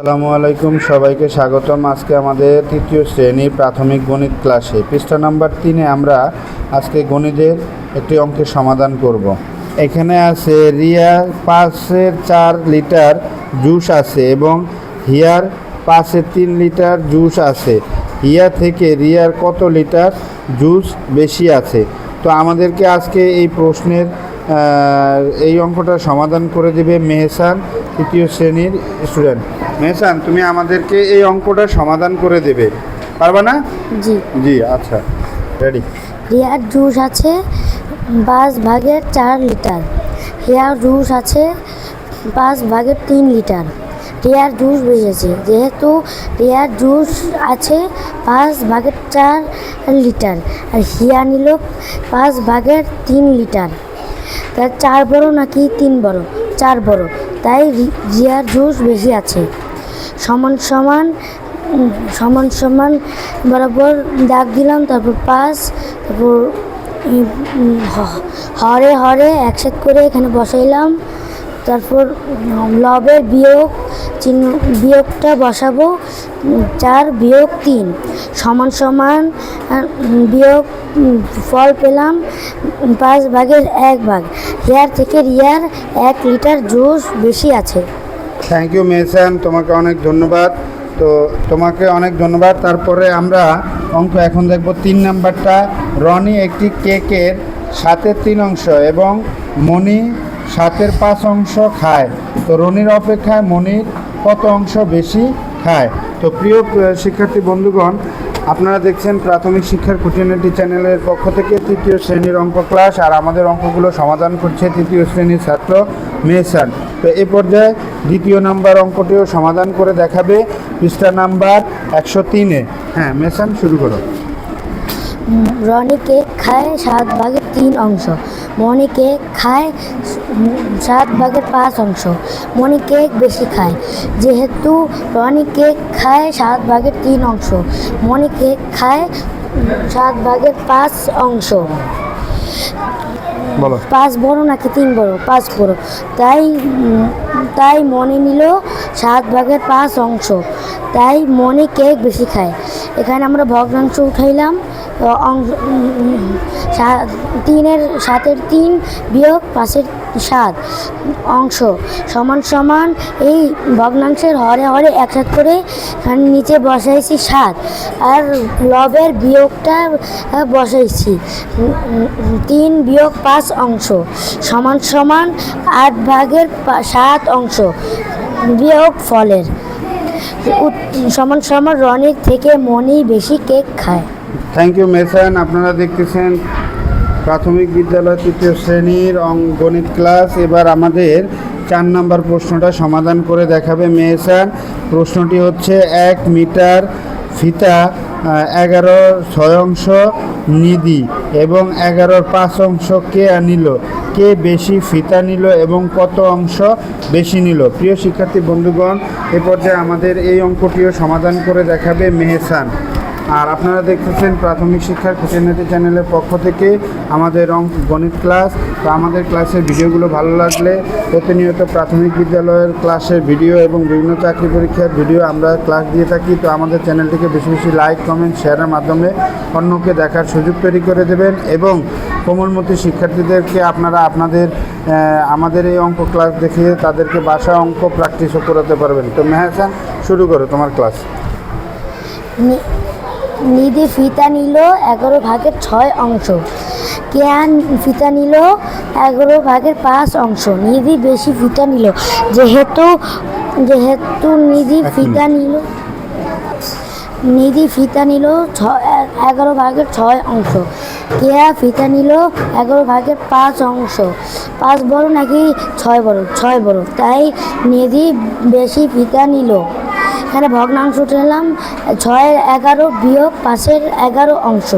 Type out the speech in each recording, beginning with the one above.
আসসালামু আলাইকুম, সবাইকে স্বাগতম। আজকে আমাদের তৃতীয় শ্রেণির প্রাথমিক গণিত ক্লাসে। পৃষ্ঠা নাম্বার তিনে আমরা আজকে গণিতের একটি অঙ্কের সমাধান করব। এখানে আছে রিয়া পাঁচের চার লিটার জুস আছে এবং হিয়ার পাঁচের তিন লিটার জুস আছে। হিয়া থেকে রিয়ার কত লিটার জুস বেশি আছে? তো আমাদেরকে আজকে এই প্রশ্নের এই অঙ্কটা সমাধান করে দেবে মেহসান, তৃতীয় শ্রেণির স্টুডেন্ট। মেহসান তুমি আমাদেরকে এই অঙ্কটা সমাধান করে দেবে। পারবা না? জি। জি আচ্ছা রেডি। রিয়ার জুস আছে পাঁচ ভাগের চার লিটার। রিয়ার জুস আছে পাঁচ ভাগের তিন লিটার। রিয়ার জুস বেরিয়েছে যেহেতু রিয়ার জুস আছে পাঁচ ভাগের চার লিটার। আর হিয়া নিল পাঁচ ভাগের তিন লিটার। তার চার বড় নাকি তিন বড়? চার বড়। তাই রিয়ার জুস বেশি আছে। সমান সমান সমান সমান বরাবর দাগ দিলাম, তারপর পাঁচ তারপর হরে হরে একসাথে করে এখানে বসাইলাম, তারপর লবের বিয়োগ চিহ্ন, বিয়োগটা বসাবো চার বিয়োগ তিন, সমান সমান বিয়োগ ফল পেলাম পাঁচ ভাগের এক ভাগ, রিয়ার থেকে রিয়ার এক লিটার জুস বেশি আছে। থ্যাংক ইউ মেহসান তোমাকে অনেক ধন্যবাদ। তো তোমাকে অনেক ধন্যবাদ। তারপরে আমরা অঙ্ক এখন দেখব তিন নাম্বারটা। রনি একটি কেকের সাতের তিন অংশ এবং মণি সাতের পাঁচ অংশ খায়। তো রনির অপেক্ষায় মণির কত অংশ বেশি খায়? তো প্রিয় শিক্ষার্থী বন্ধুগণ, আপনারা দেখছেন প্রাথমিক শিক্ষার খুঁটিনাটি চ্যানেলের পক্ষ থেকে তৃতীয় শ্রেণির অঙ্ক ক্লাস, আর আমাদের অঙ্কগুলো সমাধান করছে তৃতীয় শ্রেণির ছাত্র মেহসান। তো এ পর্যায়ে দ্বিতীয় নাম্বার অঙ্কটিও সমাধান করে দেখাবে। পৃষ্ঠা নাম্বার একশো তিনে। হ্যাঁ মেহসান শুরু করো। রনি কেক খায় সাত ভাগের তিন অংশ। মনি কেক খায় সাত ভাগের পাঁচ অংশ। মনি কেক বেশি খায়। যেহেতু রনি কেক খায় সাত ভাগের তিন অংশ মনি কেক খায় সাত ভাগের পাঁচ অংশ। পাঁচ বড় নাকি তিন বড়? পাঁচ বড়। তাই তাই মনে নিল সাত ভাগের পাঁচ অংশ। তাই মনে কেক বেশি খায়। এখানে আমরা ভগ্নাংশ উঠাইলাম তিনের সাতের তিন বিয়োগ পাঁচের সাত অংশ। সমান সমান এই ভগ্নাংশের হরে হরে একসাথে করে এখানে নিচে বসাইছি সাত। আর লবের বিয়োগটা বসাইছি। তিন বিয়োগ পাঁচ অংশ। সমান সমান আট ভাগের সাত অংশ। বিয়োগ ফলের। সমান সমান রনির থেকে মনি বেশি কেক খায়। থ্যাংক ইউ মেহসান আপনারা দেখতেছেন প্রাথমিক বিদ্যালয় তৃতীয় শ্রেণির গণিত ক্লাস। এবার আমাদের চার নাম্বার প্রশ্নটা সমাধান করে দেখাবে মেহসান প্রশ্নটি হচ্ছে এক মিটার ফিতা এগারো ছয় অংশ নিদি এবং এগারোর পাঁচ অংশ কে নিল? কে বেশি ফিতা নিল এবং কত অংশ বেশি নিল? প্রিয় শিক্ষার্থী, বন্ধুগণ এ পর্যায়ে আমাদের এই অঙ্কটিও সমাধান করে দেখাবে মেহসান। আর আপনারা দেখতেছেন প্রাথমিক শিক্ষার খুঁটিনাটি চ্যানেলের পক্ষ থেকে আমাদের অঙ্ক গণিত ক্লাস। তো আমাদের ক্লাসের ভিডিওগুলো ভালো লাগলে প্রতিনিয়ত প্রাথমিক বিদ্যালয়ের ক্লাসের ভিডিও এবং বিভিন্ন চাকরি পরীক্ষার ভিডিও আমরা ক্লাস দিয়ে থাকি। তো আমাদের চ্যানেলটিকে বেশি বেশি লাইক, কমেন্ট শেয়ারের মাধ্যমে অন্যকে দেখার সুযোগ তৈরি করে দেবেন এবং কোমলমতি শিক্ষার্থীদেরকে আপনারা আপনাদের আমাদের এই অঙ্ক ক্লাস দেখিয়ে তাদেরকে বাসা অঙ্ক প্র্যাকটিসও করাতে পারবেন। তো মেহসান, শুরু করো তোমার ক্লাস। নিধি ফিতা নিল এগারো ভাগের ছয় অংশ। কেয়ান ফিতা নিল এগারো ভাগের পাঁচ অংশ। নিধি বেশি ফিতা নিল। যেহেতু যেহেতু নিধি ফিতা নিল নিধি ফিতা নিল ছ- এগারো ভাগের ছয় অংশ। কেয়া ফিতা নিল এগারো ভাগের পাঁচ অংশ। পাঁচ বড় নাকি ছয় বড়? ছয় বড়। তাই নিধি বেশি ফিতা নিল। এখানে ভগ্নাংশ উঠালাম ছয়ের এগারো বিয়োগ পাঁচের এগারো অংশ।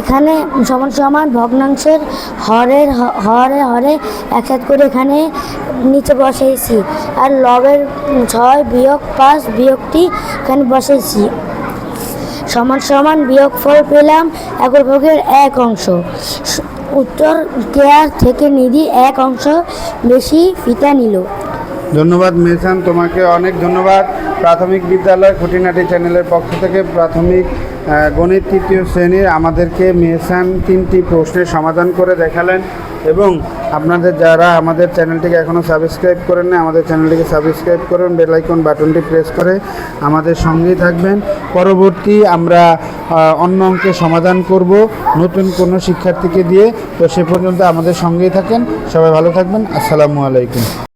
এখানে সমান সমান ভগ্নাংশের হরের হরে হরে একসাথে করে এখানে নিচে বসেছি আর লবের ছয় বিয়োগ পাঁচ বিয়োগটি এখানে বসেছি সমান সমান বিয়োগফল পেলাম এগারো ভোগের এক অংশ। উত্তর কেয়ার থেকে নিধি এক অংশ বেশি ফিতা নিল। ধন্যবাদ মেহসান তোমাকে অনেক ধন্যবাদ। প্রাথমিক বিদ্যালয় খুঁটিনাটি চ্যানেলের পক্ষ থেকে প্রাথমিক গণিত তৃতীয় শ্রেণির আমাদেরকে মেহসান তিনটি প্রশ্নের সমাধান করে দেখালেন এবং আপনাদের যারা আমাদের চ্যানেলটিকে এখনও সাবস্ক্রাইব করেন না আমাদের চ্যানেলটিকে সাবস্ক্রাইব করুন বেলাইকন বাটনটি প্রেস করে আমাদের সঙ্গেই থাকবেন। পরবর্তী আমরা অন্য অঙ্কের সমাধান করব নতুন কোনো শিক্ষার্থীকে দিয়ে। তো সে পর্যন্ত আমাদের সঙ্গেই থাকেন। সবাই ভালো থাকবেন। আসসালামু আলাইকুম।